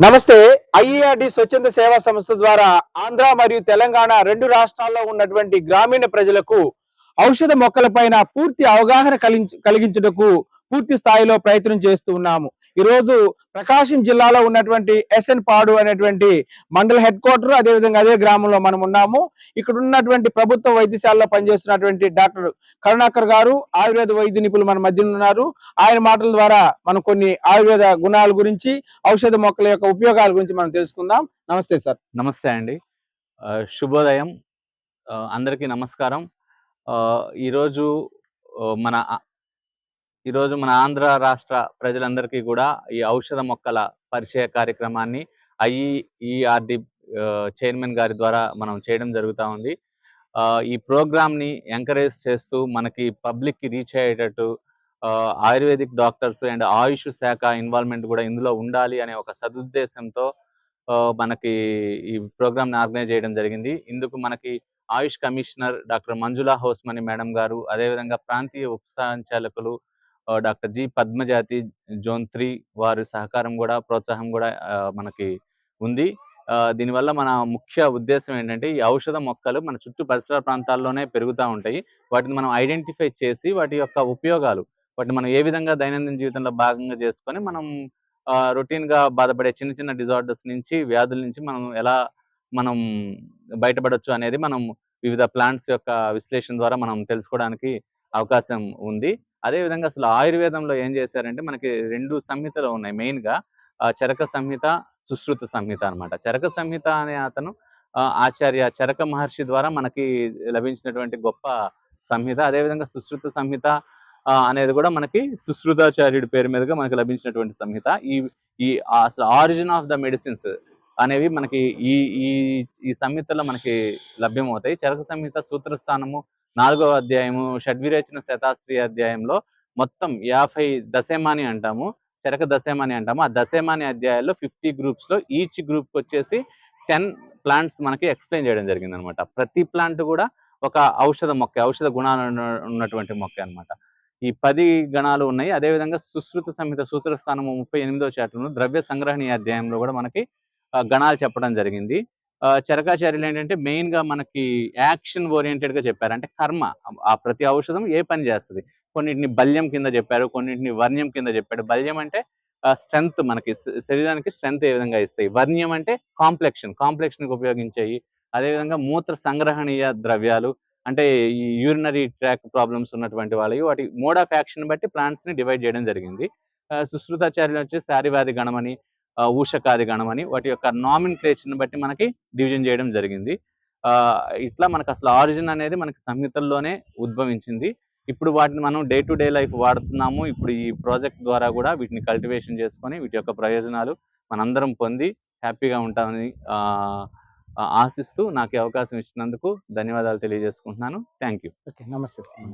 నమస్తే ఐఈఆర్డి స్వచ్ఛంద సేవా సంస్థ ద్వారా ఆంధ్ర మరియు తెలంగాణ రెండు రాష్ట్రాల్లో ఉన్నటువంటి గ్రామీణ ప్రజలకు ఔషధ మొక్కలపైన పూర్తి అవగాహన కలిగించుటకు పూర్తి స్థాయిలో ప్రయత్నం చేస్తూ ఉన్నాము. ఈరోజు ప్రకాశం జిల్లాలో ఉన్నటువంటి ఎస్ఎన్ పాడు అనేటువంటి మండల హెడ్ క్వార్టర్ అదేవిధంగా అదే గ్రామంలో మనం ఉన్నాము. ఇక్కడ ఉన్నటువంటి ప్రభుత్వ వైద్యశాలలో పనిచేస్తున్నటువంటి డాక్టర్ కరుణాకర్ గారు ఆయుర్వేద వైద్య నిపుణులు మన మధ్యలో ఉన్నారు. ఆయన మాటల ద్వారా మనం కొన్ని ఆయుర్వేద గుణాల గురించి ఔషధ మొక్కల యొక్క ఉపయోగాల గురించి మనం తెలుసుకుందాం. నమస్తే సార్. నమస్తే అండి. శుభోదయం. అందరికీ నమస్కారం. ఈరోజు మన ఈరోజు మన ఆంధ్ర రాష్ట్ర ప్రజలందరికీ కూడా ఈ ఔషధ మొక్కల పరిచయ కార్యక్రమాన్ని ఐఈఆర్డి చైర్మన్ గారి ద్వారా మనం చేయడం జరుగుతూ ఉంది. ఈ ప్రోగ్రామ్ని ఎంకరేజ్ చేస్తూ మనకి పబ్లిక్కి రీచ్ అయ్యేటట్టు ఆయుర్వేదిక్ డాక్టర్స్ అండ్ ఆయుష్ శాఖ ఇన్వాల్వ్మెంట్ కూడా ఇందులో ఉండాలి అనే ఒక సదుద్దేశంతో మనకి ఈ ప్రోగ్రామ్ని ఆర్గనైజ్ చేయడం జరిగింది. ఇందుకు మనకి AYUSH commissioner doctor Manjula Hosmani madam గారు అదేవిధంగా ప్రాంతీయ ఉప సంచాలకులు doctor G Padmajathi zone three వారి సహకారం కూడా ప్రోత్సాహం కూడా మనకి ఉంది. దీనివల్ల మన ముఖ్య ఉద్దేశం ఏంటంటే ఈ ఔషధ మొక్కలు మన చుట్టూ పరిసర ప్రాంతాల్లోనే పెరుగుతూ ఉంటాయి. వాటిని మనం ఐడెంటిఫై చేసి వాటి యొక్క ఉపయోగాలు వాటిని మనం ఏ విధంగా దైనందిన జీవితంలో భాగంగా చేసుకొని మనం రొటీన్గా బాధపడే చిన్న చిన్న డిజార్డర్స్ నుంచి వ్యాధుల నుంచి మనం ఎలా మనం బయటపడవచ్చు అనేది మనం వివిధ ప్లాంట్స్ యొక్క విశ్లేషణ ద్వారా మనం తెలుసుకోవడానికి అవకాశం ఉంది. అదేవిధంగా అసలు ఆయుర్వేదంలో ఏం చేశారంటే మనకి రెండు సంహితలు ఉన్నాయి మెయిన్గా చరక సంహిత సుశ్రుత సంహిత అన్నమాట. చరక సంహిత అనే అతను ఆ, ఆచార్య చరక మహర్షి ద్వారా మనకి లభించినటువంటి గొప్ప సంహిత. అదేవిధంగా సుశ్రుత సంహిత అనేది కూడా మనకి సుశ్రుతాచార్యుడి పేరు మీదుగా మనకి లభించినటువంటి సంహిత. ఈ ఈ అసలు ఆరిజిన్ ఆఫ్ ద మెడిసిన్స్ అనేవి మనకి ఈ ఈ ఈ సంహితలో మనకి లభ్యమవుతాయి. చరక సంహిత సూత్రస్థానము నాలుగవ అధ్యాయము షడ్విరేచన శతాస్త్రి అధ్యాయంలో మొత్తం యాభై దశమాని అంటాము చరక దశమాని అంటాము. ఆ దశమాని అధ్యాయాల్లో ఫిఫ్టీ గ్రూప్స్లో ఈచ్ గ్రూప్కి వచ్చేసి టెన్ ప్లాంట్స్ మనకి ఎక్స్ప్లెయిన్ చేయడం జరిగింది అనమాట ప్రతి ప్లాంట్ కూడా ఒక ఔషధ మొక్క ఔషధ గుణాలు ఉన్నటువంటి మొక్క అనమాట ఈ పది గణాలు ఉన్నాయి. అదేవిధంగా సుశ్రుత సంహిత సూత్రస్థానము ముప్పై ఎనిమిదో చాటును ద్రవ్య సంగ్రహణి అధ్యాయంలో కూడా మనకి గణాలు చెప్పడం జరిగింది. చరకాచార్యులు ఏంటంటే మెయిన్గా మనకి యాక్షన్ ఓరియంటెడ్గా చెప్పారు. అంటే కర్మ ఆ ప్రతి ఔషధం ఏ పని చేస్తుంది? కొన్నిటిని బల్యం కింద చెప్పారు కొన్నిటిని వర్ణ్యం కింద చెప్పాడు. బల్యం అంటే స్ట్రెంగ్త్ మనకి శరీరానికి స్ట్రెంగ్త్ ఏ విధంగా ఇస్తాయి. వర్ణ్యం అంటే కాంప్లెక్షన్ కాంప్లెక్షన్కి ఉపయోగించాయి. అదేవిధంగా మూత్ర సంగ్రహణీయ ద్రవ్యాలు అంటే ఈ యూరినరీ ట్రాక్ ప్రాబ్లమ్స్ ఉన్నటువంటి వాళ్ళవి వాటి మోడ్ ఆఫ్ యాక్షన్ బట్టి ప్లాంట్స్ని డివైడ్ చేయడం జరిగింది. సుశ్రుతాచార్యులు వచ్చి శారీవాది గణమని ఆ, ఊషకాది గణమని వాటి యొక్క నామిన్ని బట్టి మనకి డివిజన్ చేయడం జరిగింది. ఆ, ఇట్లా మనకు అసలు ఆరిజిన్ అనేది మనకి సంహితల్లోనే ఉద్భవించింది. ఇప్పుడు వాటిని మనం డే టు డే లైఫ్ వాడుతున్నాము. ఇప్పుడు ఈ ప్రాజెక్ట్ ద్వారా కూడా వీటిని కల్టివేషన్ చేసుకొని వీటి యొక్క ప్రయోజనాలు మనందరం పొంది హ్యాపీగా ఉంటామని ఆశిస్తూ నాకు అవకాశం ఇచ్చినందుకు ధన్యవాదాలు తెలియజేసుకుంటున్నాను. థ్యాంక్ యూ ఓకే నమస్తే సార్.